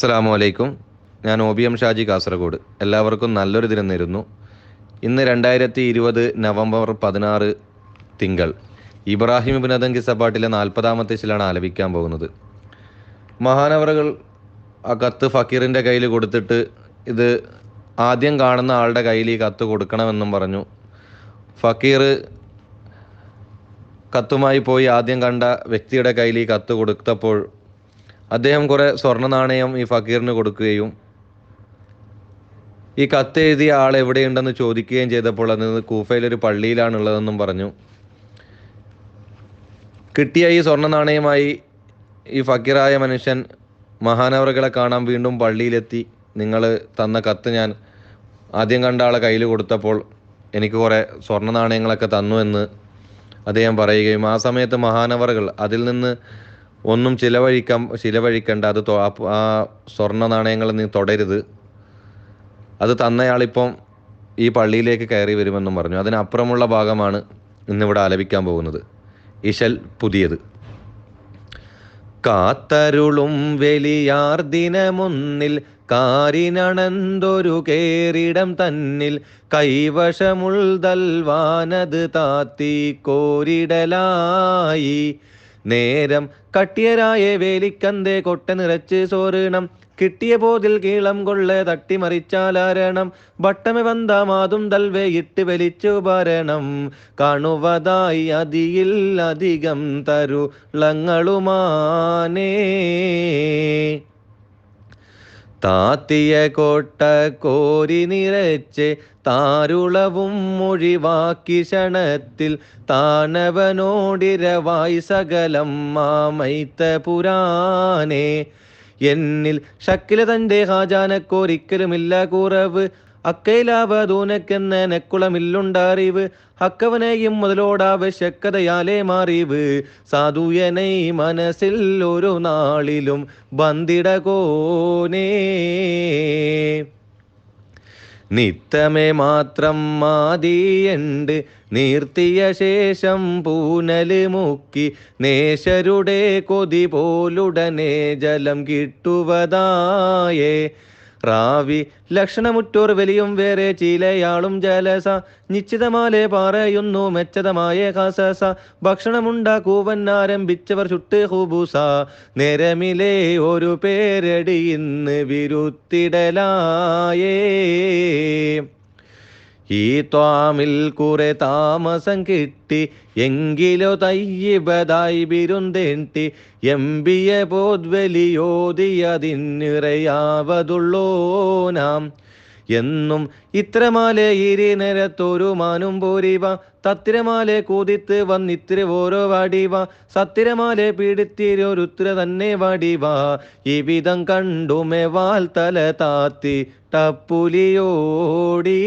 അസ്സാമു അലൈക്കും ഞാൻ O B M Shaji Kasaragod. എല്ലാവർക്കും നല്ലൊരു ദിനം നേരുന്നു. ഇന്ന് രണ്ടായിരത്തി ഇരുപത് നവംബർ പതിനാറ് തിങ്കൾ. ഇബ്രാഹിം അദങ്കി സബാട്ടിലെ നാൽപ്പതാമത്തെ ശിലാണ് ആലപിക്കാൻ പോകുന്നത്. മഹാനവറുകൾ ആ കത്ത് ഫക്കീറിന്റെ കയ്യിൽ കൊടുത്തിട്ട് ഇത് ആദ്യം കാണുന്ന ആളുടെ കയ്യിൽ ഈ കത്ത് കൊടുക്കണമെന്നും പറഞ്ഞു. ഫക്കീർ കത്തുമായി പോയി ആദ്യം കണ്ട വ്യക്തിയുടെ കയ്യിൽ ഈ കത്ത് കൊടുത്തപ്പോൾ അദ്ദേഹം കുറെ സ്വർണ നാണയം ഈ ഫക്കീറിന് കൊടുക്കുകയും ഈ കത്ത് എഴുതിയ ആൾ എവിടെയുണ്ടെന്ന് ചോദിക്കുകയും ചെയ്തപ്പോൾ അത് കൂഫയിലൊരു പള്ളിയിലാണുള്ളതെന്നും പറഞ്ഞു. കിട്ടിയ ഈ സ്വർണ നാണയമായി ഈ ഫക്കീറായ മനുഷ്യൻ മഹാനവറുകളെ കാണാൻ വീണ്ടും പള്ളിയിലെത്തി. നിങ്ങൾ തന്ന കത്ത് ഞാൻ ആദ്യം കണ്ട ആളെ കയ്യിൽ കൊടുത്തപ്പോൾ എനിക്ക് കുറേ സ്വർണ നാണയങ്ങളൊക്കെ തന്നു എന്ന് അദ്ദേഹം പറയുകയും ആ സമയത്ത് മഹാനവറുകൾ അതിൽ നിന്ന് ഒന്നും ചിലവഴിക്കാൻ ചിലവഴിക്കണ്ട. അത് ആ- സ്വർണ നാണയങ്ങൾ നീ തുടരുത്. അത് തന്നയാളിപ്പം ഈ പള്ളിയിലേക്ക് കയറി വരുമെന്നും പറഞ്ഞു. അതിനപ്പുറമുള്ള ഭാഗമാണ് ഇന്നിവിടെ ആലപിക്കാൻ പോകുന്നത്. ഇശൽ പുതിയത്. കാത്തരുളും വെലിയാർ ദിനമൊന്നിൽ കാരിനണന്തൊരു കേറിടം തന്നിൽ കൈവശമുൾതൽവാനത് താത്തി കോരിടലായി. നേരം കട്ടിയരായ വേലിക്കന്തേ കൊട്ട നിറച്ച് സോറിണം. കിട്ടിയ പോതിൽ കീളം കൊള്ള തട്ടിമറിച്ചാലാരണം ബട്ടമെ വന്താമാതും തൽവേ ഇട്ട് വലിച്ചു ഭരണം കാണുവതായി അതിയിൽ അധികം തരുളങ്ങളുമാനേ. താത്തിയ കോട്ട കോരി നിറച്ച് താരുളവും മൊഴിവാക്കി ക്ഷണത്തിൽ താനവനോടിരവായി സകലം മാമൈത്ത പുരാനേ എന്നിൽ ഷക്കില തന്റെ ഹാജാനക്കോരിക്കലുമില്ല കുറവ്. അക്കയിലാവതൂനക്കെന്ന നെക്കുളമില്ലുണ്ടറിവ് ഹക്കവനെയും മുതലോടാവശ്യക്കതയാലേ മാറിവ്. സാധുയനെ മനസ്സിൽ ഒരു നാളിലും ബന്ദിടകോനേ നിത്തമേ മാത്രം മാതിയുണ്ട് നീർത്തിയ ശേഷം പൂനൽ മുക്കി നേശരുടെ കൊതി പോലുടനെ ജലം കിട്ടുവതായേ. റാവി ലക്ഷണമുറ്റോർ വലിയും വേറെ ചീലയാളും ജലസ. നിശ്ചിതമാലെ പാറയുന്നു മെച്ചതമായ ഹസസ ഭക്ഷണമുണ്ടാക്കൂവൻ ആരംഭിച്ചവർ ചുട്ട് ഹുബുസ. നേരമിലേ ഒരു പേരടി ഇന്ന് വിരുത്തിടലായേ. ഈ ത്വാമിൽ കുറെ താമസം കിട്ടി. എങ്കിലോ തയ്യബതായി ബിരുന്തേണ്ടി എംബിയ പോദ്വലിയോതിയതിനിറയാവതുള്ളോ നാം എന്നും ഇത്രമാലെ ഇരി നിരത്തൊരു മാനും പോരിവ തത്തിരമാലെ കൂതിത്ത് വന്നിത്തിര ഓരോ വാടിവ സത്തിരമാലെ പീഡിത്തിരൊരുത്തിര തന്നെ വാടിവ ഈ വിധം കണ്ടുമേ വാൽ തല താത്തി. ടപ്പുലിയോടി.